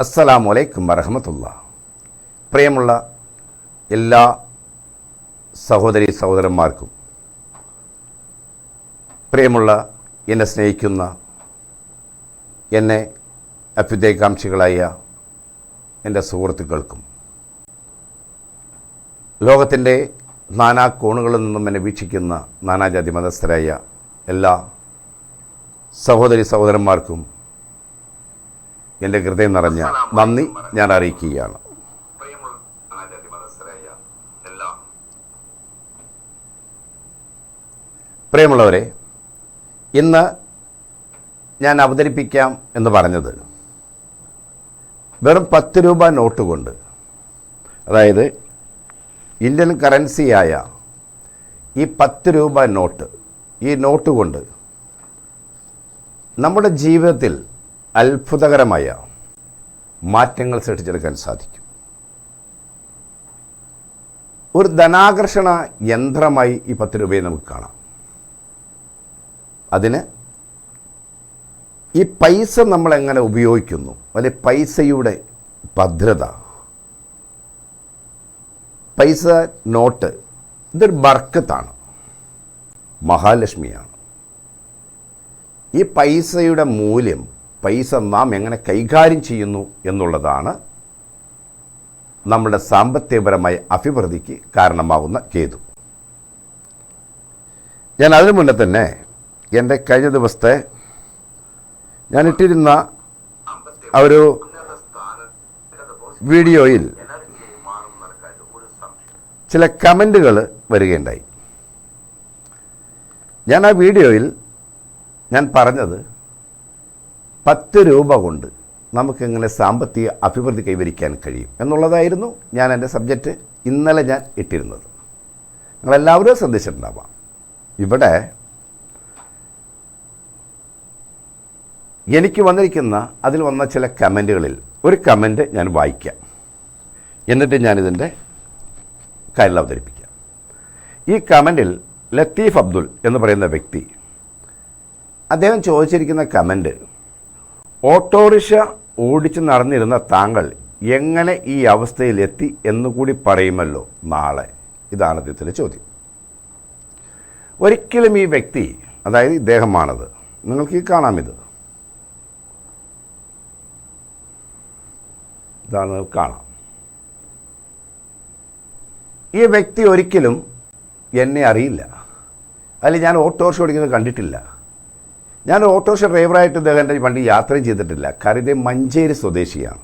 അസ്സലാമു അലൈക്കും വറഹമത്തുള്ള. പ്രിയമുള്ള എല്ലാ സഹോദരി സഹോദരന്മാർക്കും പ്രിയമുള്ള എന്നെ സ്നേഹിക്കുന്ന എന്നെ അഭ്യുദയകാംക്ഷികളായ എന്റെ സുഹൃത്തുക്കൾക്കും ലോകത്തിന്റെ നാനാ കോണുകളിൽ നിന്നും എന്നെ വീക്ഷിക്കുന്ന നാനാജാതി മതസ്ഥരായ എല്ലാ സഹോദരി സഹോദരന്മാർക്കും എന്റെ ഹൃദയം നിറഞ്ഞ നന്ദി ഞാൻ അറിയിക്കുകയാണ്. പ്രിയമുള്ളവരെ ഇന്ന് ഞാൻ അവതരിപ്പിക്കാം എന്ന് പറഞ്ഞത് വെറും പത്ത് രൂപ നോട്ട് കൊണ്ട്. അതായത് ഇന്ത്യൻ കറൻസിയായ ഈ പത്ത് രൂപ നോട്ട് ഈ നോട്ട് കൊണ്ട് നമ്മുടെ ജീവിതത്തിൽ അത്ഭുതകരമായ മാറ്റങ്ങൾ സൃഷ്ടിച്ചെടുക്കാൻ സാധിക്കും. ഒരു ധനാകർഷണ യന്ത്രമായി ഈ പത്ത് രൂപയെ നമുക്ക് കാണാം. അതിന് ഈ പൈസ നമ്മൾ എങ്ങനെ ഉപയോഗിക്കുന്നു? അല്ലെ പൈസയുടെ ഭദ്രത. പൈസ നോട്ട് ഇതൊരു ബർക്കത്താണ്. മഹാലക്ഷ്മിയാണ്. ഈ പൈസയുടെ മൂല്യം പൈസ നാം എങ്ങനെ കൈകാര്യം ചെയ്യുന്നു എന്നുള്ളതാണ് നമ്മുടെ സാമ്പത്തികപരമായ അഭിവൃദ്ധിക്ക് കാരണമാകുന്ന കേതു. ഞാൻ അതിനു മുന്നേ തന്നെ എന്റെ കഴിഞ്ഞ ദിവസത്തെ ഞാൻ ഇട്ടിരുന്ന ഒരു വീഡിയോയിൽ ചില കമന്റുകൾ വരികയുണ്ടായി. ഞാൻ ആ വീഡിയോയിൽ ഞാൻ പറഞ്ഞത് പത്ത് രൂപ കൊണ്ട് നമുക്കെങ്ങനെ സാമ്പത്തിക അഭിവൃദ്ധി കൈവരിക്കാൻ കഴിയും എന്നുള്ളതായിരുന്നു ഞാൻ എന്റെ സബ്ജക്റ്റ് ഇന്നലെ ഞാൻ ഇട്ടിരുന്നത്. നിങ്ങളെല്ലാവരും ശ്രദ്ധിച്ചിട്ടുണ്ടാവാം. ഇവിടെ എനിക്ക് വന്നിരിക്കുന്ന അതിൽ വന്ന ചില കമന്റുകളിൽ ഒരു കമന്റ് ഞാൻ വായിക്കാം. എന്നിട്ട് ഞാനിതിന്റെ കാര്യം അവതരിപ്പിക്കാം. ഈ കമന്റിൽ ലത്തീഫ് അബ്ദുൽ എന്ന് പറയുന്ന വ്യക്തി അദ്ദേഹം ചോദിച്ചിരിക്കുന്ന കമന്റ് ഓട്ടോറിക്ഷ ഓടിച്ച് നടന്നിരുന്ന താങ്കൾ എങ്ങനെ ഈ അവസ്ഥയിലെത്തി എന്നുകൂടി പറയുമല്ലോ നാളെ. ഇതാണ് അദ്ദേഹത്തിന്റെ ചോദ്യം. ഒരിക്കലും ഈ വ്യക്തി അതായത് ഇദ്ദേഹമാണത്. നിങ്ങൾക്ക് ഈ കാണാം ഇത് ഇതാണ് കാണാം. ഈ വ്യക്തി ഒരിക്കലും എന്നെ അറിയില്ല. അതിൽ ഞാൻ ഓട്ടോറിക്ഷ ഓടിക്കുന്നത് കണ്ടിട്ടില്ല. ഞാൻ ഓട്ടോറിക്ഷ ഡ്രൈവറായിട്ട് ഇദ്ദേഹത്തിന്റെ വണ്ടി യാത്രയും ചെയ്തിട്ടില്ല. കാരണം ഇദ്ദേഹം മഞ്ചേരി സ്വദേശിയാണ്.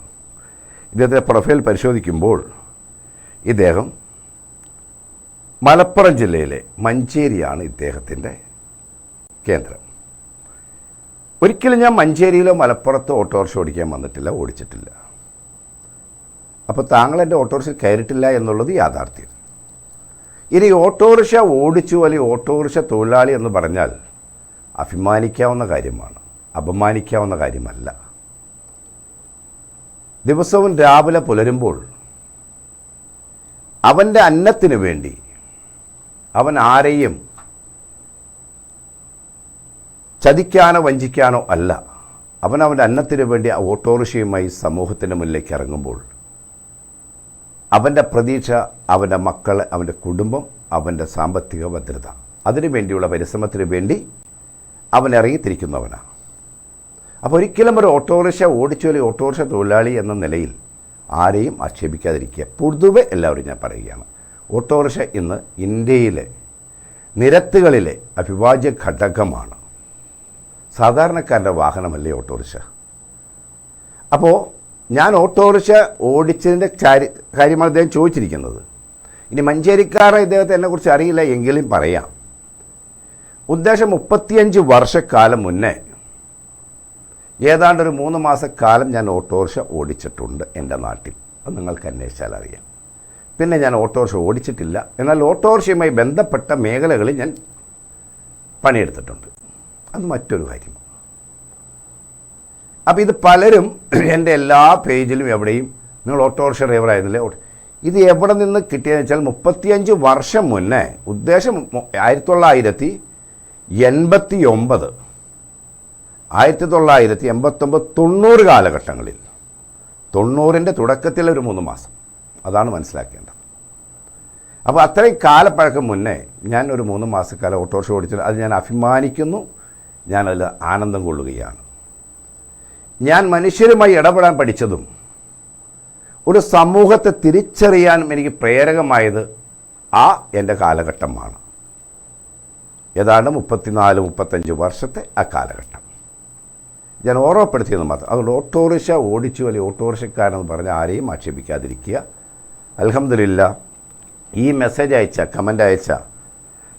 ഇദ്ദേഹത്തിന്റെ പ്രൊഫൈൽ പരിശോധിക്കുമ്പോൾ ഇദ്ദേഹം മലപ്പുറം ജില്ലയിലെ മഞ്ചേരിയാണ് ഇദ്ദേഹത്തിന്റെ കേന്ദ്രം. ഒരിക്കലും ഞാൻ മഞ്ചേരിയിലോ മലപ്പുറത്തോ ഓട്ടോറിക്ഷ ഓടിക്കാൻ വന്നിട്ടില്ല ഓടിച്ചിട്ടില്ല. അപ്പോൾ താങ്കൾ എന്റെ ഓട്ടോറിക്ഷ കയറിയിട്ടില്ല എന്നുള്ളത് യാഥാർത്ഥ്യം. ഇനി ഓട്ടോറിക്ഷ ഓടിച്ചു അല്ലെങ്കിൽ ഓട്ടോറിക്ഷ തൊഴിലാളി എന്ന് പറഞ്ഞാൽ അഭിമാനിക്കാവുന്ന കാര്യമാണ്. അപമാനിക്കാവുന്ന കാര്യമല്ല. ദിവസവും രാവിലെ പുലരുമ്പോൾ അവന്റെ അന്നത്തിന് വേണ്ടി അവൻ ആരെയും ചതിക്കാനോ വഞ്ചിക്കാനോ അല്ല. അവൻ അവന്റെ അന്നത്തിന് വേണ്ടി ഓട്ടോറിക്ഷയുമായി സമൂഹത്തിന്റെ മുന്നിലേക്ക് ഇറങ്ങുമ്പോൾ അവന്റെ പ്രതീക്ഷ അവന്റെ മക്കൾ അവന്റെ കുടുംബം അവന്റെ സാമ്പത്തിക ഭദ്രത അതിനു വേണ്ടിയുള്ള പരിശ്രമത്തിന് വേണ്ടി അവൻ ഇറങ്ങിത്തിരിക്കുന്നവനാണ് അപ്പോൾ ഒരിക്കലും ഒരു ഓട്ടോറിക്ഷ ഓടിച്ചു അല്ലെങ്കിൽ ഓട്ടോറിക്ഷ തൊഴിലാളി എന്ന നിലയിൽ ആരെയും ആക്ഷേപിക്കാതിരിക്കുക. പൊതുവെ എല്ലാവരും ഞാൻ പറയുകയാണ്. ഓട്ടോറിക്ഷ ഇന്ന് ഇന്ത്യയിലെ നിരത്തുകളിലെ അവിഭാജ്യ ഘടകമാണ്. സാധാരണക്കാരന്റെ വാഹനമല്ലേ ഓട്ടോറിക്ഷ? അപ്പോൾ ഞാൻ ഓട്ടോറിക്ഷ ഓടിച്ചതിന്റെ കാര്യം കാര്യമാണ് അദ്ദേഹം ചോദിച്ചിരിക്കുന്നത്. ഇനി മഞ്ചേരിക്കാരെ ഇദ്ദേഹത്തെ എന്നെക്കുറിച്ച് അറിയില്ല എങ്കിലും പറയാം. ഉദ്ദേശം മുപ്പത്തിയഞ്ച് വർഷക്കാലം മുന്നേ ഏതാണ്ട് ഒരു മൂന്ന് മാസക്കാലം ഞാൻ ഓട്ടോറിക്ഷ ഓടിച്ചിട്ടുണ്ട് എന്റെ നാട്ടിൽ. അത് നിങ്ങൾക്ക് അന്വേഷിച്ചാൽ അറിയാം. പിന്നെ ഞാൻ ഓട്ടോറിക്ഷ ഓടിച്ചിട്ടില്ല. എന്നാൽ ഓട്ടോറിക്ഷയുമായി ബന്ധപ്പെട്ട മേഖലകളിൽ ഞാൻ പണിയെടുത്തിട്ടുണ്ട്. അത് മറ്റൊരു കാര്യം. അപ്പോൾ ഇത് പലരും എന്റെ എല്ലാ പേജിലും എവിടെയും നിങ്ങൾ ഓട്ടോറിക്ഷ ഡ്രൈവർ ആയിരുന്നില്ലേ? ഇത് എവിടെ നിന്ന് കിട്ടിയതെന്ന് വെച്ചാൽ മുപ്പത്തിയഞ്ച് വർഷം മുന്നേ ഉദ്ദേശം ആയിരത്തി തൊള്ളായിരത്തി എൺപത്തി ഒമ്പത് ആയിരത്തി തൊള്ളായിരത്തി എൺപത്തൊമ്പത് തൊണ്ണൂറ് കാലഘട്ടങ്ങളിൽ. തൊണ്ണൂറിന്റെ തുടക്കത്തിൽ ഒരു മൂന്ന് മാസം. അതാണ് മനസ്സിലാക്കേണ്ടത്. അപ്പോൾ അത്രയും കാലപ്പഴക്കം മുന്നേ ഞാൻ ഒരു മൂന്ന് മാസക്കാലം ഓട്ടോറിക്ഷ ഓടിച്ചത് അത് ഞാൻ അഭിമാനിക്കുന്നു. ഞാനതിൽ ആനന്ദം കൊള്ളുകയാണ്. ഞാൻ മനുഷ്യരുമായി ഇടപെടാൻ പഠിച്ചതും ഒരു സമൂഹത്തെ തിരിച്ചറിയാനും എനിക്ക് പ്രേരകമായത് ആ എന്റെ കാലഘട്ടമാണ്. ഏതാണ്ട് മുപ്പത്തിനാല് മുപ്പത്തഞ്ച് വർഷത്തെ ആ കാലഘട്ടം. ഞാൻ ഓർമ്മപ്പെടുത്തിയെന്ന് മാത്രം. അതുകൊണ്ട് ഓട്ടോറിക്ഷ ഓടിച്ചു അല്ലെങ്കിൽ ഓട്ടോറിക്ഷക്കാരെന്ന് പറഞ്ഞ് ആരെയും ആക്ഷേപിക്കാതിരിക്കുക. അലഹമില്ല ഈ മെസ്സേജ് അയച്ച കമന്റ് അയച്ച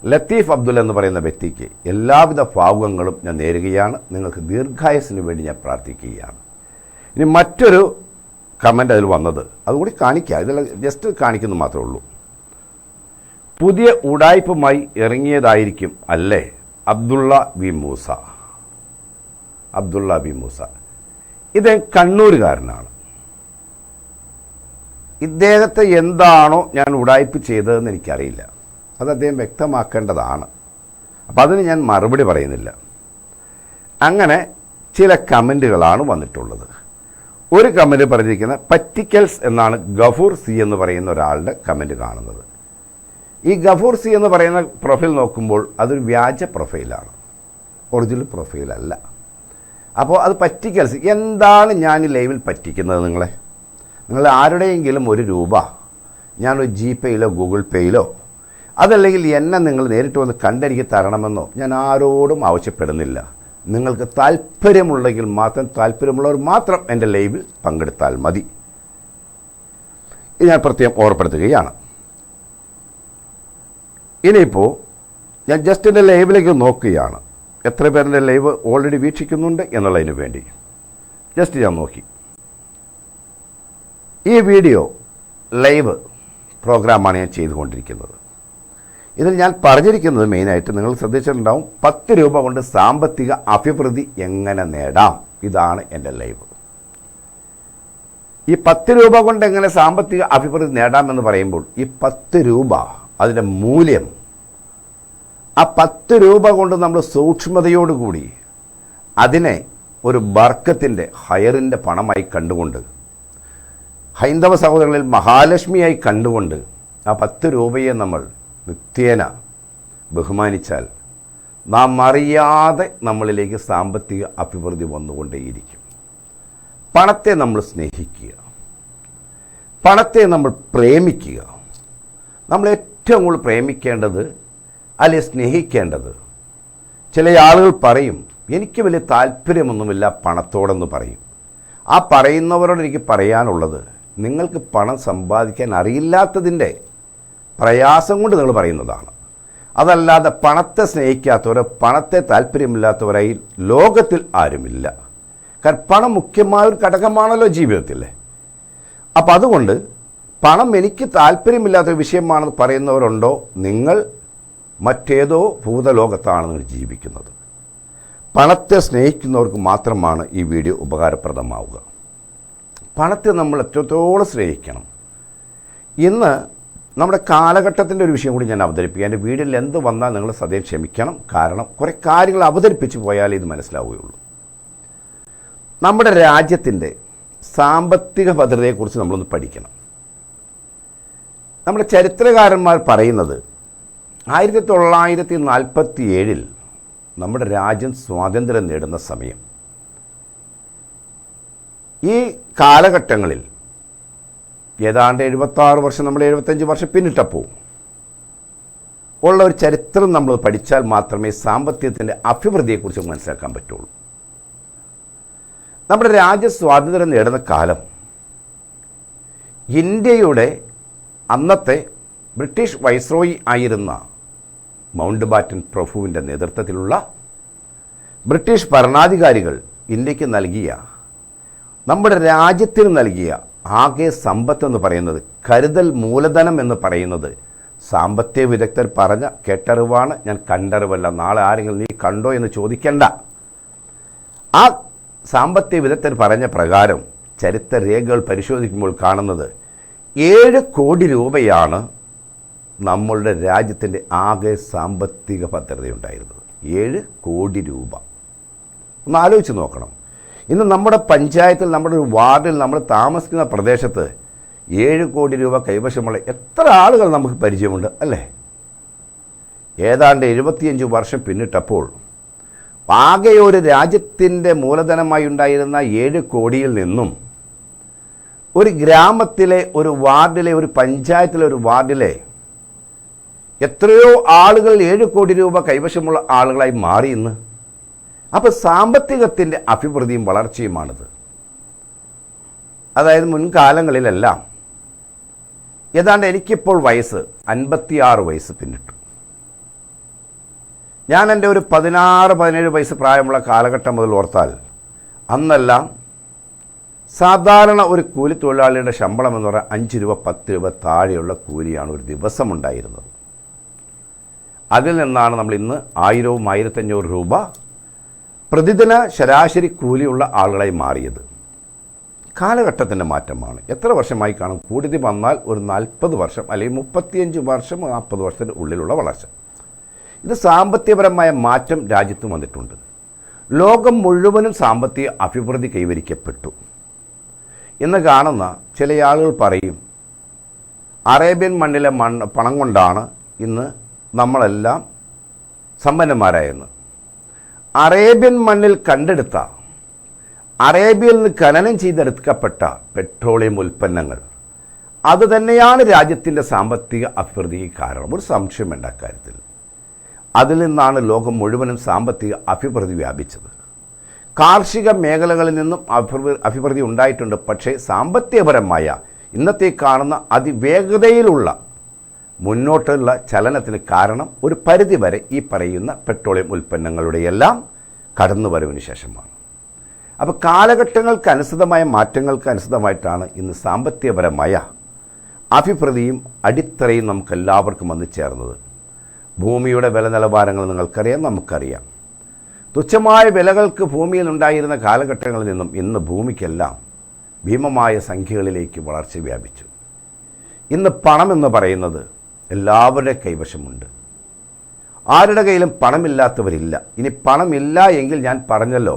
ലത്തീഫ് അബ്ദുൽ എന്ന് പറയുന്ന വ്യക്തിക്ക് എല്ലാവിധ ഭാവുകങ്ങളും ഞാൻ നേരുകയാണ്. നിങ്ങൾക്ക് ദീർഘായുസിന് വേണ്ടി ഞാൻ പ്രാർത്ഥിക്കുകയാണ്. ഇനി മറ്റൊരു കമന്റ് അതിൽ വന്നത്. അതുകൂടി കാണിക്കുക ഇതിൽ ജസ്റ്റ് കാണിക്കുന്നു മാത്രമേ ഉള്ളൂ. പുതിയ ഉടായ്പുമായി ഇറങ്ങിയതായിരിക്കും അല്ലേ? അബ്ദുള്ള ബി മൂസ. അബ്ദുള്ള ബി മൂസ. ഇത് കണ്ണൂരുകാരനാണ്. ഇദ്ദേഹത്തെ എന്താണോ ഞാൻ ഉടായ്പ് ചെയ്തതെന്ന് എനിക്കറിയില്ല. അത് അദ്ദേഹം വ്യക്തമാക്കേണ്ടതാണ്. അപ്പം അതിന് ഞാൻ മറുപടി പറയുന്നില്ല. അങ്ങനെ ചില കമന്റുകളാണ് വന്നിട്ടുള്ളത്. ഒരു കമന്റ് പറഞ്ഞിരിക്കുന്ന പറ്റിക്കൽസ് എന്നാണ് ഗഫൂർ സി എന്ന് പറയുന്ന ഒരാളുടെ കമന്റ് കാണുന്നത്. ഈ ഗഫൂർ സി എന്ന് പറയുന്ന പ്രൊഫൈൽ നോക്കുമ്പോൾ അതൊരു വ്യാജ പ്രൊഫൈലാണ് ഒറിജിനൽ പ്രൊഫൈലല്ല അപ്പോൾ അത് പറ്റിക്കൽസ് എന്താണ് ഞാൻ ലൈവിൽ പറ്റിക്കുന്നത് നിങ്ങളെ? നിങ്ങൾ ആരുടെയെങ്കിലും ഒരു രൂപ ഞാനൊരു ജി പേയിലോ ഗൂഗിൾ പേയിലോ അതല്ലെങ്കിൽ എന്നെ നിങ്ങൾ നേരിട്ട് വന്ന് കണ്ടെനിക്ക് തരണമെന്നോ ഞാൻ ആരോടും ആവശ്യപ്പെടുന്നില്ല. നിങ്ങൾക്ക് താല്പര്യമുണ്ടെങ്കിൽ മാത്രം താല്പര്യമുള്ളവർ മാത്രം എന്റെ ലൈവിൽ പങ്കെടുത്താൽ മതി. ഞാൻ പ്രത്യേകം ഓർപ്പെടുത്തുകയാണ് ഇനിയിപ്പോൾ ഞാൻ ജസ്റ്റ് എന്റെ ലൈവിലേക്ക് നോക്കുകയാണ്. എത്ര പേരുടെ ലൈവ് ഓൾറെഡി വീക്ഷിക്കുന്നുണ്ട് എന്നുള്ളതിന് വേണ്ടി. ജസ്റ്റ് ഞാൻ നോക്കി. ഈ വീഡിയോ ലൈവ് പ്രോഗ്രാമാണ് ഞാൻ ചെയ്തുകൊണ്ടിരിക്കുന്നത്. ഇതിൽ ഞാൻ പറഞ്ഞിരിക്കുന്നത് മെയിനായിട്ട് നിങ്ങൾ ശ്രദ്ധിച്ചിട്ടുണ്ടാവും പത്ത് രൂപ കൊണ്ട് സാമ്പത്തിക അഭിവൃദ്ധി എങ്ങനെ നേടാം? ഇതാണ് എന്റെ ലൈവ്. ഈ പത്ത് രൂപ കൊണ്ട് എങ്ങനെ സാമ്പത്തിക അഭിവൃദ്ധി നേടാമെന്ന് പറയുമ്പോൾ ഈ പത്ത് രൂപ അതിന്റെ മൂല്യം. ആ പത്ത് രൂപ കൊണ്ട് നമ്മൾ സൂക്ഷ്മതയോടുകൂടി അതിനെ ഒരു ബർക്കത്തിന്റെ ഹയറിന്റെ പണമായി കണ്ടുകൊണ്ട് ഹൈന്ദവ സഹോദരങ്ങളിൽ മഹാലക്ഷ്മിയായി കണ്ടുകൊണ്ട് ആ പത്ത് രൂപയെ നമ്മൾ നിത്യേന ബഹുമാനിച്ചാൽ നാം അറിയാതെ നമ്മളിലേക്ക് സാമ്പത്തിക അഭിവൃദ്ധി വന്നുകൊണ്ടേയിരിക്കും. പണത്തെ നമ്മൾ സ്നേഹിക്കുക. പണത്തെ നമ്മൾ പ്രേമിക്കുക. നമ്മൾ ഏറ്റവും കൂടുതൽ പ്രേമിക്കേണ്ടത് അല്ലെ സ്നേഹിക്കേണ്ടത്? ചില ആളുകൾ പറയും എനിക്ക് വലിയ താല്പര്യമൊന്നുമില്ല പണത്തോടെന്ന് പറയും. ആ പറയുന്നവരോട് എനിക്ക് പറയാനുള്ളത് നിങ്ങൾക്ക് പണം സമ്പാദിക്കാൻ അറിയില്ലാത്തതിന്റെ പ്രയാസം കൊണ്ട് നിങ്ങൾ പറയുന്നതാണ്. അതല്ലാതെ പണത്തെ സ്നേഹിക്കാത്തവരോ പണത്തെ താല്പര്യമില്ലാത്തവരായി ലോകത്തിൽ ആരുമില്ല. കാരണം പണം മുഖ്യമായ ഒരു ഘടകമാണല്ലോ ജീവിതത്തിൽ അപ്പം അതുകൊണ്ട് പണം എനിക്ക് താല്പര്യമില്ലാത്തൊരു വിഷയമാണെന്ന് പറയുന്നവരുണ്ടോ? നിങ്ങൾ മറ്റേതോ ഭൂതലോകത്താണ് ജീവിക്കുന്നത്. പണത്തെ സ്നേഹിക്കുന്നവർക്ക് മാത്രമാണ് ഈ വീഡിയോ ഉപകാരപ്രദമാവുക. പണത്തെ നമ്മൾ എത്രത്തോളം സ്നേഹിക്കണം? ഇന്ന് നമ്മുടെ കാലഘട്ടത്തിന്റെ ഒരു വിഷയം കൂടി ഞാൻ അവതരിപ്പിക്കുക എന്റെ വീഡിയോയിൽ എന്ത് വന്നാൽ നിങ്ങൾ സദ്യം ക്ഷമിക്കണം. കാരണം കുറേ കാര്യങ്ങൾ അവതരിപ്പിച്ച് പോയാലേ ഇത് മനസ്സിലാവുകയുള്ളൂ. നമ്മുടെ രാജ്യത്തിന്റെ സാമ്പത്തിക ഭദ്രതയെക്കുറിച്ച് നമ്മളൊന്ന് പഠിക്കണം. നമ്മുടെ ചരിത്രകാരന്മാർ പറയുന്നത് ആയിരത്തി തൊള്ളായിരത്തി നാൽപ്പത്തി ഏഴിൽ നമ്മുടെ രാജ്യം സ്വാതന്ത്ര്യം നേടുന്ന സമയം. ഈ കാലഘട്ടങ്ങളിൽ ഏതാണ്ട് എഴുപത്താറ് വർഷം നമ്മൾ എഴുപത്തഞ്ച് വർഷം പിന്നിട്ടപ്പോൾ ഉള്ള ഒരു ചരിത്രം നമ്മൾ പഠിച്ചാൽ മാത്രമേ സാമ്പത്തികത്തിന്റെ അഭിവൃദ്ധിയെക്കുറിച്ച് മനസ്സിലാക്കാൻ പറ്റുള്ളൂ. നമ്മുടെ രാജ്യ സ്വാതന്ത്ര്യം നേടുന്ന കാലം ഇന്ത്യയുടെ അന്നത്തെ ബ്രിട്ടീഷ് വൈസ്രോയി ആയിരുന്ന മൗണ്ട് ബാറ്റൻ പ്രഭുവിന്റെ നേതൃത്വത്തിലുള്ള ബ്രിട്ടീഷ് ഭരണാധികാരികൾ ഇന്ത്യയ്ക്ക് നൽകിയ നമ്മുടെ രാജ്യത്തിന് നൽകിയ ആകെ സമ്പത്ത് എന്ന് പറയുന്നത് കരുതൽ മൂലധനം എന്ന് പറയുന്നത് സാമ്പത്തിക വിദഗ്ധർ പറഞ്ഞ കേട്ടറിവാണ്. ഞാൻ കണ്ടറിവല്ല. നാളെ ആരെങ്കിലും നീ കണ്ടോ എന്ന് ചോദിക്കണ്ട. ആ സാമ്പത്തിക വിദഗ്ധർ പറഞ്ഞ പ്രകാരം ചരിത്ര രേഖകൾ പരിശോധിക്കുമ്പോൾ കാണുന്നത് ഏഴ് കോടി രൂപയാണ് നമ്മളുടെ രാജ്യത്തിന്റെ ആകെ സാമ്പത്തിക ഭദ്രതയുണ്ടായിരുന്നത്. ഏഴ് കോടി രൂപ. ഒന്ന് ആലോചിച്ച് നോക്കണം. ഇന്ന് നമ്മുടെ പഞ്ചായത്തിൽ നമ്മുടെ ഒരു വാർഡിൽ നമ്മൾ താമസിക്കുന്ന പ്രദേശത്ത് ഏഴ് കോടി രൂപ കൈവശമുള്ള എത്ര ആളുകൾ നമുക്ക് പരിചയമുണ്ട് അല്ലേ? ഏതാണ്ട് എഴുപത്തിയഞ്ച് വർഷം പിന്നിട്ടപ്പോൾ ആകെ ഒരു രാജ്യത്തിന്റെ മൂലധനമായി ഉണ്ടായിരുന്ന ഏഴ് കോടിയിൽ നിന്നും ഒരു ഗ്രാമത്തിലെ ഒരു വാർഡിലെ ഒരു പഞ്ചായത്തിലെ ഒരു വാർഡിലെ എത്രയോ ആളുകൾ ഏഴ് കോടി രൂപ കൈവശമുള്ള ആളുകളായി മാറി ഇന്ന്. അപ്പോൾ സാമ്പത്തികത്തിന്റെ അഭിവൃദ്ധിയും വളർച്ചയുമാണിത്. അതായത് മുൻകാലങ്ങളിലെല്ലാം ഏതാണ്ട് എനിക്കിപ്പോൾ വയസ്സ് അൻപത്തിയാറ് വയസ്സ് പിന്നിട്ടു. ഞാൻ എന്റെ ഒരു പതിനാറ് പതിനേഴ് വയസ്സ് പ്രായമുള്ള കാലഘട്ടം മുതൽ ഓർത്താൽ അന്നെല്ലാം സാധാരണ ഒരു കൂലി തൊഴിലാളിയുടെ ശമ്പളം എന്ന് പറഞ്ഞാൽ അഞ്ച് രൂപ പത്ത് രൂപ താഴെയുള്ള കൂലിയാണ് ഒരു ദിവസം ഉണ്ടായിരുന്നത് അതിൽ നിന്നാണ് നമ്മൾ ഇന്ന് ആയിരവും ആയിരത്തഞ്ഞൂറ് രൂപ പ്രതിദിന ശരാശരി കൂലിയുള്ള ആളുകളായി മാറിയത്. കാലഘട്ടത്തിന്റെ മാറ്റമാണ്. എത്ര വർഷമായി കാണും? കൂടുതൽ വന്നാൽ ഒരു നാൽപ്പത് വർഷം അല്ലെങ്കിൽ മുപ്പത്തിയഞ്ച് വർഷം നാൽപ്പത് വർഷത്തിന്റെ ഉള്ളിലുള്ള വളർച്ച. ഇത് സാമ്പത്തികപരമായ മാറ്റം രാജ്യത്ത് വന്നിട്ടുണ്ട്. ലോകം മുഴുവനും സാമ്പത്തിക അഭിവൃദ്ധി കൈവരിക്കപ്പെട്ടു. ഇന്ന് കാണുന്ന ചില ആളുകൾ പറയും അറേബ്യൻ മണ്ണിലെ മണ്ണ് പണം കൊണ്ടാണ് ഇന്ന് നമ്മളെല്ലാം സമ്പന്നന്മാരായെന്ന്. അറേബ്യൻ മണ്ണിൽ കണ്ടെടുത്ത അറേബ്യയിൽ നിന്ന് ഖനനം ചെയ്തെടുക്കപ്പെട്ട പെട്രോളിയം ഉൽപ്പന്നങ്ങൾ അത് തന്നെയാണ് രാജ്യത്തിന്റെ സാമ്പത്തിക അഭിവൃദ്ധിക്ക് കാരണം. ഒരു സംശയം വേണ്ട കാര്യത്തിൽ അതിൽ നിന്നാണ് ലോകം മുഴുവനും സാമ്പത്തിക അഭിവൃദ്ധി വ്യാപിച്ചത്. കാർഷിക മേഖലകളിൽ നിന്നും അഭിവൃദ്ധി ഉണ്ടായിട്ടുണ്ട്. പക്ഷേ സാമ്പത്തികപരമായ ഇന്നത്തെ കാണുന്ന അതിവേഗതയിലുള്ള മുന്നോട്ടുള്ള ചലനത്തിന് കാരണം ഒരു പരിധിവരെ ഈ പറയുന്ന പെട്രോളിയം ഉൽപ്പന്നങ്ങളുടെയെല്ലാം കടന്നുവരവിന് ശേഷമാണ്. അപ്പോൾ കാലഘട്ടങ്ങൾക്ക് അനുസൃതമായ മാറ്റങ്ങൾക്ക് അനുസൃതമായിട്ടാണ് ഇന്ന് സാമ്പത്തികപരമായ അഭിപ്രതിയും അടിത്തറയും നമുക്കെല്ലാവർക്കും വന്നു ചേർന്നത്. ഭൂമിയുടെ വില നിലവാരങ്ങൾ നിങ്ങൾക്കറിയാം നമുക്കറിയാം. തുച്ഛമായ വിലകൾക്ക് ഭൂമിയിൽ ഉണ്ടായിരുന്ന കാലഘട്ടങ്ങളിൽ നിന്നും ഇന്ന് ഭൂമിക്കെല്ലാം ഭീമമായ സംഖ്യകളിലേക്ക് വളർച്ച വ്യാപിച്ചു. ഇന്ന് എന്ന് പറയുന്നത് എല്ലാവരുടെ കൈവശമുണ്ട്. ആരുടെ കയ്യിലും പണമില്ലാത്തവരില്ല. ഇനി പണമില്ല എങ്കിൽ ഞാൻ പറഞ്ഞല്ലോ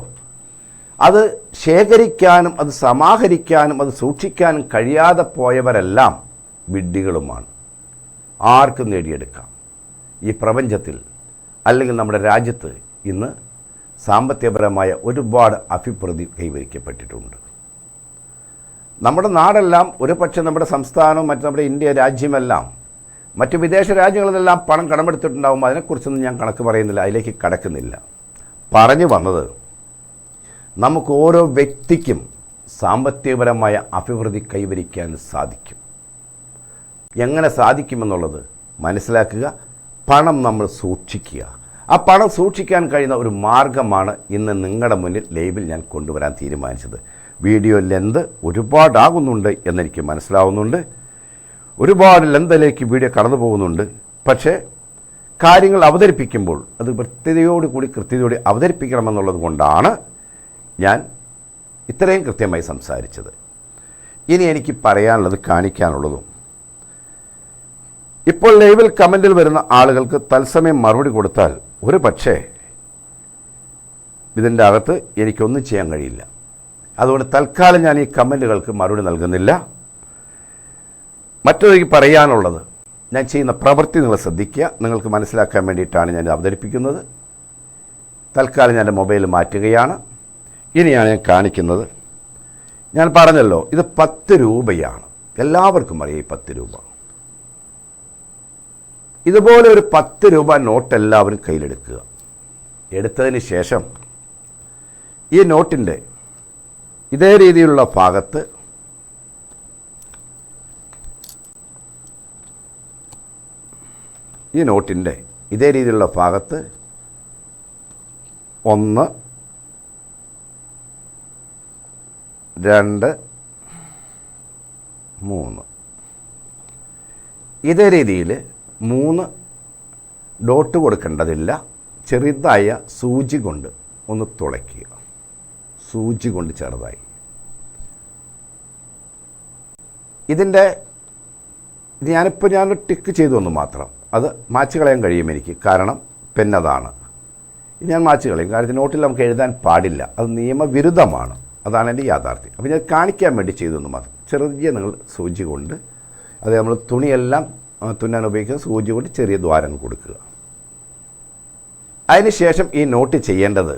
അത് ശേഖരിക്കാനും അത് സമാഹരിക്കാനും അത് സൂക്ഷിക്കാനും കഴിയാതെ പോയവരെല്ലാം വിഡ്ഢികളുമാണ്. ആർക്കും നേടിയെടുക്കാം. ഈ പ്രപഞ്ചത്തിൽ അല്ലെങ്കിൽ നമ്മുടെ രാജ്യത്ത് ഇന്ന് സാമ്പത്തികപരമായ ഒരുപാട് അഭിപ്രതി കൈവരിക്കപ്പെട്ടിട്ടുണ്ട്. നമ്മുടെ നാടെല്ലാം ഒരു പക്ഷേ നമ്മുടെ സംസ്ഥാനവും മറ്റ് നമ്മുടെ ഇന്ത്യ രാജ്യമെല്ലാം മറ്റ് വിദേശ രാജ്യങ്ങളിലെല്ലാം പണം കടമെടുത്തിട്ടുണ്ടാകും അതിനെക്കുറിച്ചൊന്നും ഞാൻ കണക്ക് പറയുന്നില്ല അതിലേക്ക് കടക്കുന്നില്ല. പറഞ്ഞു വന്നത് നമുക്ക് ഓരോ വ്യക്തിക്കും സാമ്പത്തികപരമായ അഭിവൃദ്ധി കൈവരിക്കാൻ സാധിക്കും. എങ്ങനെ സാധിക്കുമെന്നുള്ളത് മനസ്സിലാക്കുക പണം നമ്മൾ സൂക്ഷിക്കുക. ആ പണം സൂക്ഷിക്കാൻ കഴിയുന്ന ഒരു മാർഗമാണ് ഇന്ന് നിങ്ങളുടെ മുന്നിൽ ലൈവിൽ ഞാൻ കൊണ്ടുവരാൻ തീരുമാനിച്ചത്. വീഡിയോ ലെന്ത് ഒരുപാടാകുന്നുണ്ട് എന്നെനിക്ക് മനസ്സിലാവുന്നുണ്ട്. ഒരുപാട് ലെന്തലേക്ക് വീഡിയോ കടന്നു പോകുന്നുണ്ട്. പക്ഷേ കാര്യങ്ങൾ അവതരിപ്പിക്കുമ്പോൾ അത് കൃത്യതയോടുകൂടി കൃത്യതയോടെ അവതരിപ്പിക്കണമെന്നുള്ളത് കൊണ്ടാണ് ഞാൻ ഇത്രയും കൃത്യമായി സംസാരിച്ചത്. ഇനി എനിക്ക് പറയാനുള്ളത് കാണിക്കാനുള്ളതും ഇപ്പോൾ ലൈവിൽ കമന്റിൽ വരുന്ന ആളുകൾക്ക് തത്സമയം മറുപടി കൊടുത്താൽ ഒരു പക്ഷേ ഇതിന്റെ അകത്ത് എനിക്കൊന്നും ചെയ്യാൻ കഴിയില്ല. അതുകൊണ്ട് തൽക്കാലം ഞാൻ ഈ കമന്റുകൾക്ക് മറുപടി നൽകുന്നില്ല. മറ്റൊരു പറയാനുള്ളത് ഞാൻ ചെയ്യുന്ന പ്രവൃത്തി നിങ്ങൾ ശ്രദ്ധിക്കുക. നിങ്ങൾക്ക് മനസ്സിലാക്കാൻ വേണ്ടിയിട്ടാണ് ഞാൻ അവതരിപ്പിക്കുന്നത്. തൽക്കാലം ഞാൻ മൊബൈൽ മാറ്റുകയാണ്. ഇനിയാണ് ഞാൻ കാണിക്കുന്നത്. ഞാൻ പറഞ്ഞല്ലോ ഇത് പത്ത് രൂപയാണ്. എല്ലാവർക്കും അറിയാം ഈ പത്ത് രൂപ. ഇതുപോലെ ഒരു പത്ത് രൂപ നോട്ട് എല്ലാവരും കയ്യിലെടുക്കുക. എടുത്തതിന് ശേഷം ഈ നോട്ടിന്റെ ഇതേ രീതിയിലുള്ള ഭാഗത്ത് ഈ നോട്ടിന്റെ ഇതേ രീതിയിലുള്ള ഭാഗത്ത് ഒന്ന് രണ്ട് മൂന്ന്. ഇതേ രീതിയിൽ മൂന്ന് ഡോട്ട് കൊടുക്കേണ്ടതില്ല. ചെറുതായ സൂചി കൊണ്ട് ഒന്ന് തുളയ്ക്കുക. സൂചി കൊണ്ട് ചെറുതായി. ഇതിന്റെ ഇത് ഞാനിപ്പോൾ ഞാൻ ടിക്ക് ചെയ്തു ഒന്ന് മാത്രം. അത് മാച്ച് കളയാൻ കഴിയും എനിക്ക്. കാരണം പെന്നതാണ് ഞാൻ മാച്ച് കളയും. കാരണം നോട്ടിൽ നമുക്ക് എഴുതാൻ പാടില്ല. അത് നിയമവിരുദ്ധമാണ്. അതാണ് എന്റെ യാഥാർത്ഥ്യം. അപ്പോൾ ഞാൻ കാണിക്കാൻ വേണ്ടി ചെയ്തു ചെയ്തെന്ന് മാത്രം. ചെറിയ നിങ്ങൾ സൂചി കൊണ്ട് അത് നമ്മൾ തുണിയെല്ലാം തുന്നാൻ ഉപയോഗിക്കുന്ന സൂചി കൊണ്ട് ചെറിയ ദ്വാരം കൊടുക്കുക. അതിനുശേഷം ഈ നോട്ട് ചെയ്യേണ്ടത്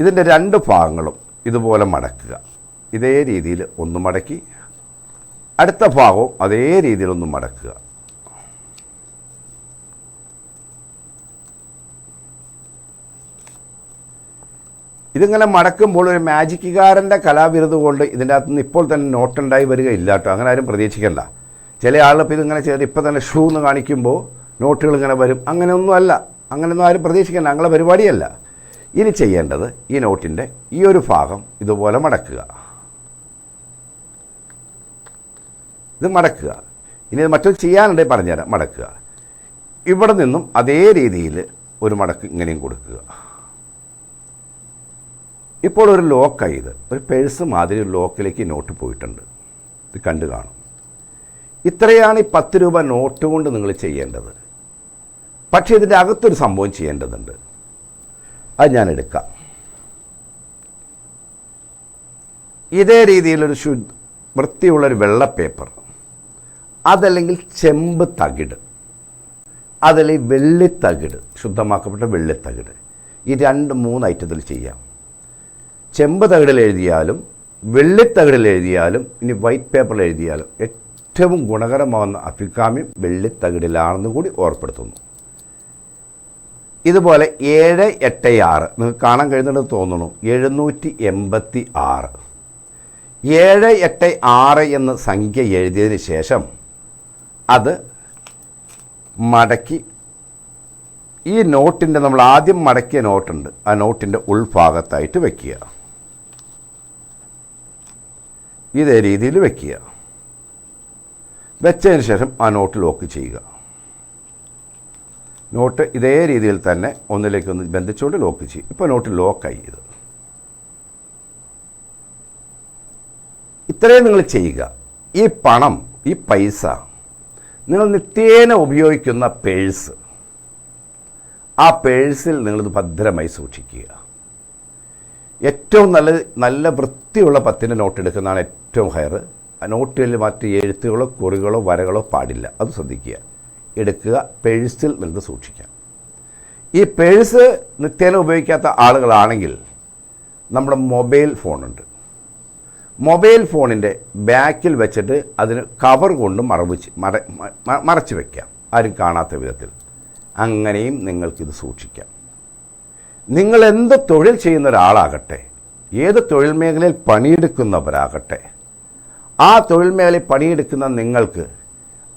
ഇതിന്റെ രണ്ട് ഭാഗങ്ങളും ഇതുപോലെ മടക്കുക. ഇതേ രീതിയിൽ ഒന്ന് മടക്കി അടുത്ത ഭാഗവും അതേ രീതിയിൽ ഒന്ന് മടക്കുക. ഇതിങ്ങനെ മടക്കുമ്പോൾ ഒരു മാജിക്കുകാരന്റെ കലാവിരുത് കൊണ്ട് ഇതിന്റെ അകത്തുനിന്ന് ഇപ്പോൾ തന്നെ നോട്ടുണ്ടായി വരികയില്ല കേട്ടോ. അങ്ങനെ ആരും പ്രതീക്ഷിക്കണ്ട. ചില ആളിപ്പോൾ ഇതിങ്ങനെ ചെയ്ത് ഇപ്പോൾ തന്നെ ഷൂ എന്ന് കാണിക്കുമ്പോൾ നോട്ടുകൾ ഇങ്ങനെ വരും. അങ്ങനെയൊന്നുമല്ല അങ്ങനെയൊന്നും ആരും പ്രതീക്ഷിക്കണ്ട. ഞങ്ങളെ പരിപാടിയല്ല. ഇനി ചെയ്യേണ്ടത് ഈ നോട്ടിന്റെ ഈ ഒരു ഭാഗം ഇതുപോലെ മടക്കുക. ഇത് മടക്കുക. ഇനി ഇത് മറ്റൊരു ചെയ്യാനുണ്ടെങ്കിൽ പറഞ്ഞുതരാം. മടക്കുക. ഇവിടെ നിന്നും അതേ രീതിയിൽ ഒരു മടക്ക് ഇങ്ങനെയും കൊടുക്കുക. ഇപ്പോൾ ഒരു ലോക്കായി ഇത്. ഒരു പേഴ്സ് മാതിരി ലോക്കിലേക്ക് നോട്ട് പോയിട്ടുണ്ട്. ഇത് കണ്ടു കാണും. ഇത്രയാണ് ഈ പത്ത് രൂപ നോട്ട് കൊണ്ട് നിങ്ങൾ ചെയ്യേണ്ടത്. പക്ഷേ ഇതിന്റെ അകത്തൊരു സംഭവം ചെയ്യേണ്ടതുണ്ട്. അത് ഞാൻ എടുക്കാം. ഇതേ രീതിയിലൊരു ശു വൃത്തിയുള്ളൊരു വെള്ള പേപ്പർ. അതല്ലെങ്കിൽ ചെമ്പ് തകിട്. അതല്ലെങ്കിൽ വെള്ളിത്തകിട് ശുദ്ധമാക്കപ്പെട്ട വെള്ളിത്തകിട് ഈ രണ്ട് മൂന്ന് ഐറ്റത്തിൽ ചെയ്യാം. ചെമ്പ് തകിടിൽ എഴുതിയാലും വെള്ളിത്തകിടിൽ എഴുതിയാലും ഇനി വൈറ്റ് പേപ്പറിൽ എഴുതിയാലും ഏറ്റവും ഗുണകരമാവുന്ന അഭികാമ്യം വെള്ളിത്തകിടിലാണെന്ന് കൂടി ഓർപ്പെടുത്തുന്നു. ഇതുപോലെ ഏഴ് എട്ട് ആറ് നിങ്ങൾക്ക് കാണാൻ കഴിയുന്നുണ്ടെന്ന് തോന്നുന്നു. എഴുന്നൂറ്റി എൺപത്തി ആറ് ഏഴ് എട്ട് ആറ് എന്ന സംഖ്യ എഴുതിയതിന് ശേഷം അത് മടക്കി ഈ നോട്ടിന്റെ നമ്മൾ ആദ്യം മടക്കിയ നോട്ടുണ്ട്. ആ നോട്ടിന്റെ ഉൾഭാഗത്തായിട്ട് വയ്ക്കുക ഇതേ രീതിയിൽ വെക്കുക. വെച്ചതിന് ശേഷം ആ നോട്ട് ലോക്ക് ചെയ്യുക. നോട്ട് ഇതേ രീതിയിൽ തന്നെ ഒന്നിലേക്ക് ഒന്ന് ബന്ധിച്ചുകൊണ്ട് ലോക്ക് ചെയ്യും. ഇപ്പോൾ നോട്ട് ലോക്കായി ഇത്. ഇത്രയും നിങ്ങൾ ചെയ്യുക. ഈ പണം ഈ പൈസ നിങ്ങൾ നിത്യേന ഉപയോഗിക്കുന്ന പേഴ്സ് ആ പേഴ്സിൽ നിങ്ങളിത് ഭദ്രമായി സൂക്ഷിക്കുക. ഏറ്റവും നല്ല നല്ല വൃത്തിയുള്ള പത്തിന്റെ നോട്ട് എടുക്കുന്നതാണ് ഏറ്റവും ഹയർ നോട്ടിൽ മറ്റ് എഴുത്തുകളോ കുറികളോ വരകളോ പാടില്ല. അത് ശ്രദ്ധിക്കുക. എടുക്കുക പേഴ്സിൽ നിന്ന് സൂക്ഷിക്കുക. ഈ പേഴ്സ് നിത്യേന ഉപയോഗിക്കാത്ത ആളുകളാണെങ്കിൽ നമ്മുടെ മൊബൈൽ ഫോണുണ്ട്. മൊബൈൽ ഫോണിന്റെ ബാക്കിൽ വെച്ചിട്ട് അതിന് കവർ കൊണ്ട് മറവിച്ച് മറ മറച്ച് വയ്ക്കാം ആരും കാണാത്ത വിധത്തിൽ. അങ്ങനെയും നിങ്ങൾക്കിത് സൂക്ഷിക്കാം. നിങ്ങൾ എന്ത് തൊഴിൽ ചെയ്യുന്ന ഒരാളാകട്ടെ ഏത് തൊഴിൽ മേഖലയിൽ പണിയെടുക്കുന്നവരാകട്ടെ ആ തൊഴിൽ മേഖല പണിയെടുക്കുന്ന നിങ്ങൾക്ക്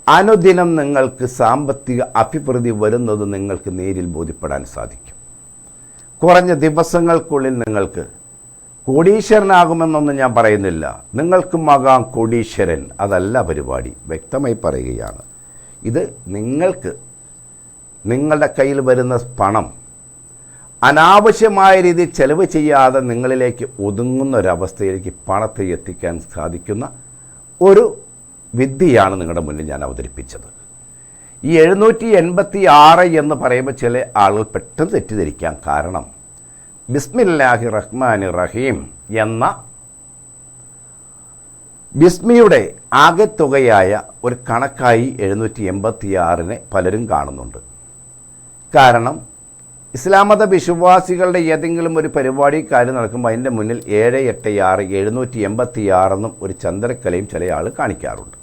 അനുദിനം നിങ്ങൾക്ക് സാമ്പത്തിക അഭിവൃദ്ധി വരുന്നത് നിങ്ങൾക്ക് നേരിൽ ബോധ്യപ്പെടാൻ സാധിക്കും. കുറഞ്ഞ ദിവസങ്ങൾക്കുള്ളിൽ നിങ്ങൾക്ക് കോടീശ്വരനാകുമെന്നൊന്നും ഞാൻ പറയുന്നില്ല. നിങ്ങൾക്കുമാകാം കോടീശ്വരൻ. അതല്ല പരിപാടി. വ്യക്തമായി പറയുകയാണ്. ഇത് നിങ്ങൾക്ക് നിങ്ങളുടെ കയ്യിൽ വരുന്ന പണം അനാവശ്യമായ രീതിയിൽ ചെലവ് ചെയ്യാതെ നിങ്ങളിലേക്ക് ഒതുങ്ങുന്ന ഒരവസ്ഥയിലേക്ക് പണത്തെ എത്തിക്കാൻ സാധിക്കുന്ന ഒരു വിദ്യയാണ് നിങ്ങളുടെ മുന്നിൽ ഞാൻ അവതരിപ്പിച്ചത്. ഈ എഴുന്നൂറ്റി എൺപത്തി ആറ് എന്ന് പറയുമ്പോൾ ചില ആളുകൾ പെട്ടെന്ന് തെറ്റിദ്ധരിക്കാൻ കാരണം ബിസ്മില്ലാഹി റഹ്മാൻ റഹീം എന്ന ബിസ്മിയുടെ ആകെത്തുകയായ ഒരു കണക്കായി എഴുന്നൂറ്റി എൺപത്തി ആറിനെ പലരും കാണുന്നുണ്ട്. കാരണം ഇസ്ലാം മത വിശ്വാസികളുടെ ഏതെങ്കിലും ഒരു പരിപാടി കാര്യം നടക്കുമ്പോൾ അതിന്റെ മുന്നിൽ ഏഴ് എട്ട് ആറ് എഴുന്നൂറ്റി എൺപത്തി ആറെന്നും ഒരു ചന്ദ്രക്കലയും ചില ആൾ കാണിക്കാറുണ്ട്.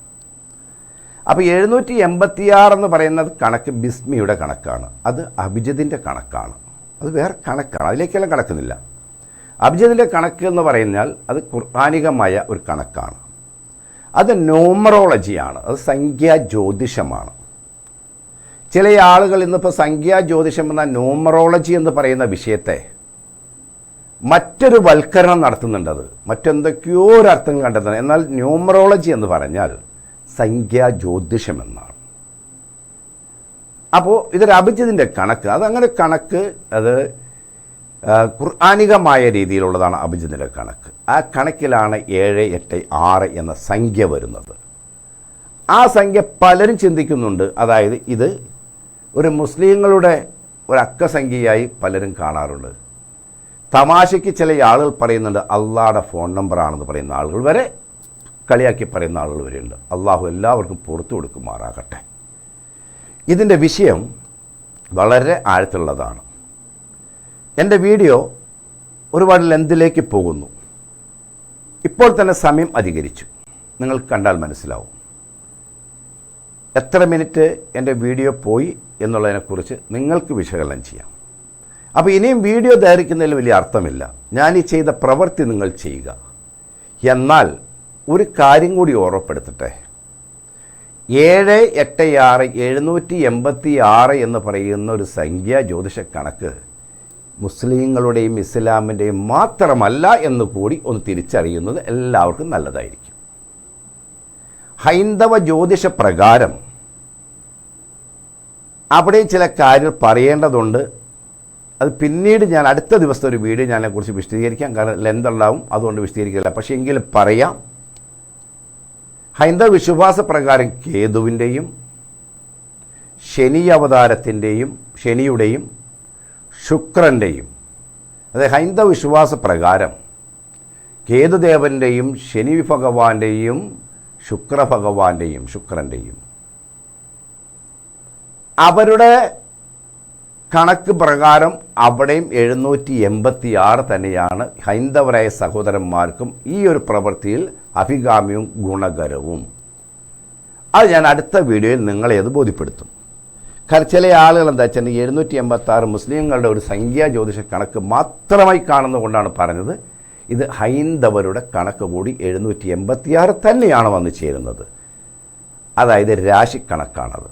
അപ്പോൾ എഴുന്നൂറ്റി എൺപത്തി ആറെന്ന് പറയുന്നത് കണക്ക് ബിസ്മിയുടെ കണക്കാണ്. അത് അഭിജിതിന്റെ കണക്കാണ്. അത് വേറെ കണക്കാണ്. അതിലേക്കെല്ലാം കണക്കുന്നില്ല. അഭിജിതിന്റെ കണക്ക് എന്ന് പറഞ്ഞാൽ അത് ഖുർആാനികമായ ഒരു കണക്കാണ്. അത് ന്യൂമറോളജിയാണ്. അത് സംഖ്യാ ജ്യോതിഷമാണ്. ചില ആളുകൾ ഇന്നിപ്പോൾ സംഖ്യാ ജ്യോതിഷം എന്ന ന്യൂമറോളജി എന്ന് പറയുന്ന വിഷയത്തെ മറ്റൊരു വൽക്കരണം നടത്തുന്നുണ്ടത് മറ്റെന്തൊക്കെയോ ഒരു അർത്ഥം കണ്ടെത്തുന്നത് എന്നാൽ ന്യൂമറോളജി എന്ന് പറഞ്ഞാൽ സംഖ്യാ ജ്യോതിഷം എന്നാണ്. അപ്പോൾ ഇതൊരു അഭിജിതിന്റെ കണക്ക്. അതങ്ങനെ കണക്ക് അത് ഖുർആാനികമായ രീതിയിലുള്ളതാണ് അഭിജിതിന്റെ കണക്ക്. ആ കണക്കിലാണ് ഏഴ് എട്ട് ആറ് എന്ന സംഖ്യ വരുന്നത്. ആ സംഖ്യ പലരും ചിന്തിക്കുന്നുണ്ട്. അതായത് ഇത് ഒരു മുസ്ലിങ്ങളുടെ ഒരു അക്കസംഖ്യയായി പലരും കാണാറുണ്ട്. തമാശയ്ക്ക് ചില ആളുകൾ പറയുന്നുണ്ട് അള്ളാഹുടെ ഫോൺ നമ്പറാണെന്ന് പറയുന്ന ആളുകൾ വരെ കളിയാക്കി പറയുന്ന ആളുകൾ വരെയുണ്ട്. അള്ളാഹു എല്ലാവർക്കും പുറത്തു കൊടുക്കുമാറാകട്ടെ. ഇതിന്റെ വിഷയം വളരെ ആഴത്തുള്ളതാണ് എന്റെ വീഡിയോ ഒരുപാട് ലെന്തിലേക്ക് പോകുന്നു. ഇപ്പോൾ തന്നെ സമയം അധികരിച്ചു. നിങ്ങൾ കണ്ടാൽ മനസ്സിലാവും. എത്ര മിനിറ്റ് എന്റെ വീഡിയോ പോയി എന്നുള്ളതിനെക്കുറിച്ച് നിങ്ങൾക്ക് വിശകലനം ചെയ്യാം. അപ്പോൾ ഇനിയും വീഡിയോ ധരിക്കുന്നതിൽ വലിയ അർത്ഥമില്ല. ഞാൻ ഈ ചെയ്ത പ്രവൃത്തി നിങ്ങൾ ചെയ്യുക. എന്നാൽ ഒരു കാര്യം കൂടി ഓർമ്മപ്പെടുത്തട്ടെ. ഏഴ് എട്ട് ആറ് എഴുന്നൂറ്റി എൺപത്തി ആറ് എന്ന് പറയുന്ന ഒരു സംഖ്യ ജ്യോതിഷ കണക്ക് മുസ്ലിങ്ങളുടെയും ഇസ്ലാമിന്റെയും മാത്രമല്ല എന്ന് കൂടി ഒന്ന് തിരിച്ചറിയുന്നത് എല്ലാവർക്കും നല്ലതായിരിക്കും. ഹൈന്ദവ ജ്യോതിഷ പ്രകാരം അവിടെ ചില കാര്യങ്ങൾ പറയേണ്ടതുണ്ട്. അത് പിന്നീട് ഞാൻ അടുത്ത ദിവസത്തെ ഒരു വീഡിയോ ഞാനെക്കുറിച്ച് വിശദീകരിക്കാം കാരണം ലെന്ത് ഉണ്ടാവും അതുകൊണ്ട് വിശദീകരിക്കില്ല പക്ഷേ എങ്കിലും പറയാം. ഹൈന്ദവ വിശ്വാസ പ്രകാരം കേതുവിന്റെയും ശനി അവതാരത്തിന്റെയും ശനിയുടെയും ശുക്രന്റെയും അതായത് ഹൈന്ദവ വിശ്വാസ പ്രകാരം കേതുദേവന്റെയും ശനി ഭഗവാന്റെയും ശുക്രഭഗവാന്റെയും ശുക്രന്റെയും അവരുടെ കണക്ക് പ്രകാരം അവിടെയും എഴുന്നൂറ്റി എൺപത്തി ആറ് തന്നെയാണ് ഹൈന്ദവരായ സഹോദരന്മാർക്കും ഈ ഒരു പ്രവൃത്തിയിൽ അഭികാമ്യവും ഗുണകരവും. അത് ഞാൻ അടുത്ത വീഡിയോയിൽ നിങ്ങളെ അത് ബോധ്യപ്പെടുത്തും. കാരണം ചില ആളുകൾ എന്താ വെച്ചാൽ എഴുന്നൂറ്റി എൺപത്തി ആറ് മുസ്ലിങ്ങളുടെ ഒരു സംഖ്യാ ജ്യോതിഷ കണക്ക് മാത്രമായി കാണുന്നതുകൊണ്ടാണ് പറഞ്ഞത്. ഇത് ഹൈന്ദവരുടെ കണക്ക് കൂടി എഴുന്നൂറ്റി എൺപത്തിയാറ് തന്നെയാണ് വന്നു ചേരുന്നത്. അതായത് രാശി കണക്കാണത്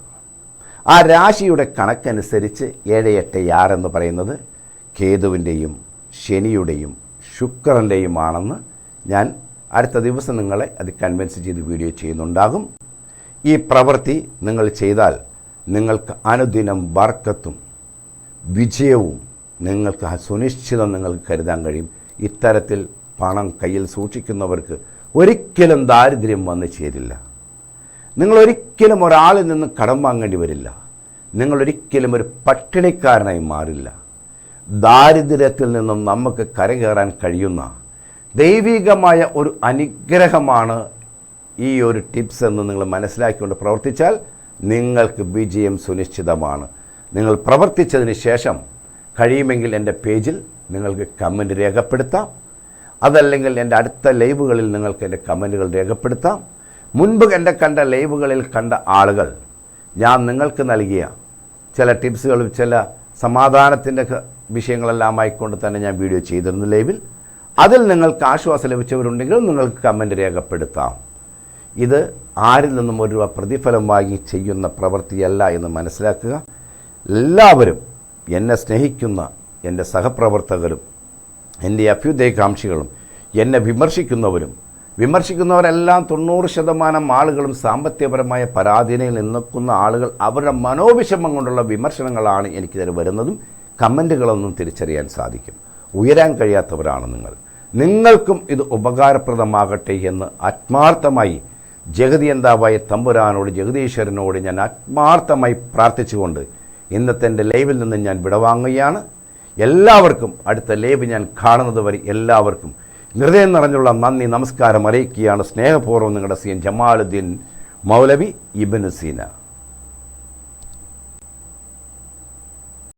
ആ രാശിയുടെ കണക്കനുസരിച്ച് ഏഴ് എട്ട് ആറെന്ന് പറയുന്നത് കേതുവിന്റെയും ശനിയുടെയും ശുക്രന്റെയുമാണെന്ന് ഞാൻ അടുത്ത ദിവസം നിങ്ങളെ അത് കൺവിൻസ് ചെയ്ത് വീഡിയോ ചെയ്യുന്നുണ്ടാകും. ഈ പ്രവൃത്തി നിങ്ങൾ ചെയ്താൽ നിങ്ങൾക്ക് അനുദിനം വർക്കത്തും വിജയവും നിങ്ങൾക്ക് സുനിശ്ചിതം നിങ്ങൾക്ക് കരുതാൻ കഴിയും. ഇത്തരത്തിൽ പണം കയ്യിൽ സൂക്ഷിക്കുന്നവർക്ക് ഒരിക്കലും ദാരിദ്ര്യം വന്നു ചേരില്ല. നിങ്ങളൊരിക്കലും ഒരാളിൽ നിന്ന് കടം വാങ്ങേണ്ടി വരില്ല. നിങ്ങളൊരിക്കലും ഒരു പട്ടിണിക്കാരനായി മാറില്ല. ദാരിദ്ര്യത്തിൽ നിന്നും നമുക്ക് കരകയറാൻ കഴിയുന്ന ദൈവികമായ ഒരു അനുഗ്രഹമാണ് ഈ ഒരു ടിപ്സ് എന്ന് നിങ്ങൾ മനസ്സിലാക്കിക്കൊണ്ട് പ്രവർത്തിച്ചാൽ നിങ്ങൾക്ക് വിജയം സുനിശ്ചിതമാണ്. നിങ്ങൾ പ്രവർത്തിച്ചതിന് ശേഷം കഴിയുമെങ്കിൽ എന്റെ പേജിൽ നിങ്ങൾക്ക് കമന്റ് രേഖപ്പെടുത്താം. അതല്ലെങ്കിൽ എന്റെ അടുത്ത ലൈവുകളിൽ നിങ്ങൾക്ക് എന്റെ കമന്റുകൾ രേഖപ്പെടുത്താം. മുൻപ് എന്റെ കണ്ട ലൈവുകളിൽ കണ്ട ആളുകൾ ഞാൻ നിങ്ങൾക്ക് നൽകിയ ചില ടിപ്സുകളും ചില സമാധാനത്തിന്റെ വിഷയങ്ങളെല്ലാം ആയിക്കൊണ്ട് തന്നെ ഞാൻ വീഡിയോ ചെയ്തിരുന്നു ലൈവിൽ. അതിൽ നിങ്ങൾക്ക് ആശ്വാസം ലഭിച്ചവരുണ്ടെങ്കിൽ നിങ്ങൾക്ക് കമന്റ് രേഖപ്പെടുത്താം. ഇത് ആരിൽ നിന്നും ഒരു പ്രതിഫലം വാങ്ങി ചെയ്യുന്ന പ്രവൃത്തിയല്ല എന്ന് മനസ്സിലാക്കുക. എല്ലാവരും എന്നെ സ്നേഹിക്കുന്ന എന്റെ സഹപ്രവർത്തകരും എന്റെ അഭ്യുദയകാംക്ഷികളും എന്നെ വിമർശിക്കുന്നവരും വിമർശിക്കുന്നവരെല്ലാം തൊണ്ണൂറ് ശതമാനം ആളുകളും സാമ്പത്തികപരമായ പരാധീനയിൽ നിൽക്കുന്ന ആളുകൾ അവരുടെ മനോവിഷമം കൊണ്ടുള്ള വിമർശനങ്ങളാണ് എനിക്കിതിൽ വരുന്നതും കമന്റുകളൊന്നും തിരിച്ചറിയാൻ സാധിക്കും. ഉയരാൻ കഴിയാത്തവരാണ് നിങ്ങൾ. നിങ്ങൾക്കും ഇത് ഉപകാരപ്രദമാകട്ടെ എന്ന് ആത്മാർത്ഥമായി ജഗതി എന്താവായ തമ്പുരാനോട് ജഗതീശ്വരനോട് ഞാൻ ആത്മാർത്ഥമായി പ്രാർത്ഥിച്ചുകൊണ്ട് ഇന്നത്തെ എന്റെ ലൈവിൽ നിന്ന് ഞാൻ വിടവാങ്ങുകയാണ്. എല്ലാവർക്കും അടുത്ത ലൈവ് ഞാൻ കാണുന്നത് വരെ എല്ലാവർക്കും ഹൃദയം നിറഞ്ഞുള്ള നന്ദി നമസ്കാരം അറിയിക്കുകയാണ്. സ്നേഹപൂർവം നിങ്ങളുടെ സീൻ ജമാലുദ്ദീൻ മൗലവി ഇബിൻ സീന.